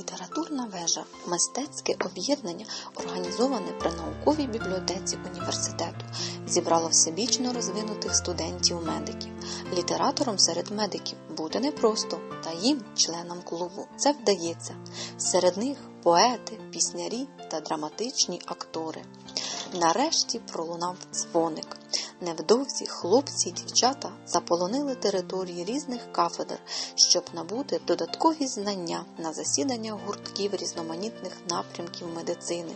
Літературна вежа мистецьке об'єднання, організоване при науковій бібліотеці університету, зібрало всебічно розвинутих студентів-медиків. Літератором серед медиків бути непросто, та їм, членам клубу, це вдається. Серед них поети, піснярі та драматичні актори. Нарешті пролунав дзвоник. Невдовзі хлопці й дівчата заполонили території різних кафедр, щоб набути додаткові знання на засіданнях гуртків різноманітних напрямків медицини,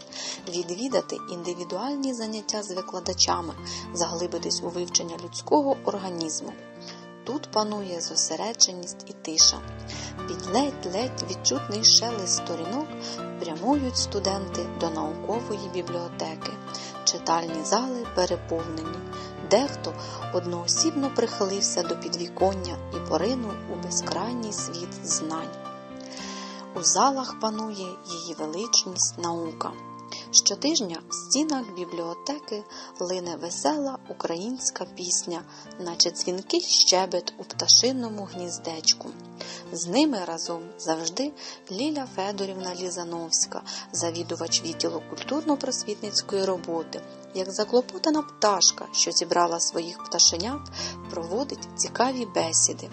відвідати індивідуальні заняття з викладачами, заглибитись у вивчення людського організму. Тут панує зосередженість і тиша. Під ледь-ледь відчутний шелест сторінок прямують студенти до наукової бібліотеки. Читальні зали переповнені. Дехто одноосібно прихилився до підвіконня і поринув у безкрайній світ знань. У залах панує її величність наука. Щотижня в стінах бібліотеки лине весела українська пісня, наче дзвінкий щебет у пташиному гніздечку. З ними разом завжди Ліля Федорівна Лізановська, завідувач відділу культурно-просвітницької роботи, як заклопотана пташка, що зібрала своїх пташенят, проводить цікаві бесіди.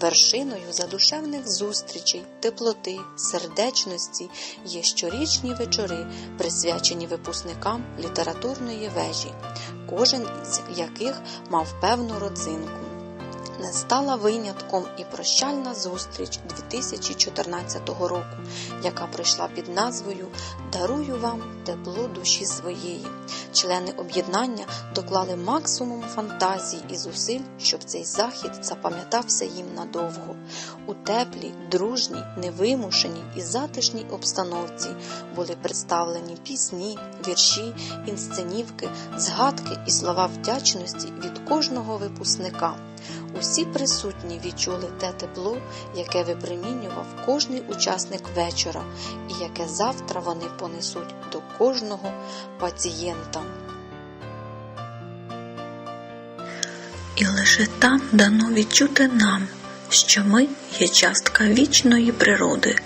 Вершиною задушевних зустрічей, теплоти, сердечності є щорічні вечори, присвячені випускникам літературної вежі, кожен із яких мав певну родзинку. Не стала винятком і прощальна зустріч 2014 року, яка пройшла під назвою Дарую вам тепло душі своєї. Члени об'єднання доклали максимум фантазії і зусиль, щоб цей захід запам'ятався їм надовго. У теплій, дружній, невимушеній і затишній обстановці були представлені пісні, вірші, інсценівки, згадки і слова вдячності від кожного випускника. Усі присутні відчули те тепло, яке випромінював кожний учасник вечора, і яке завтра вони понесуть до кожного пацієнта. І лише там дано відчути нам, що ми є частка вічної природи,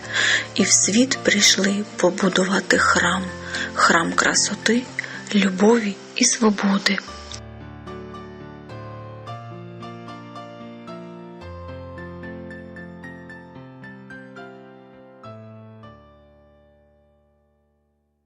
і в світ прийшли побудувати храм, храм красоти, любові і свободи.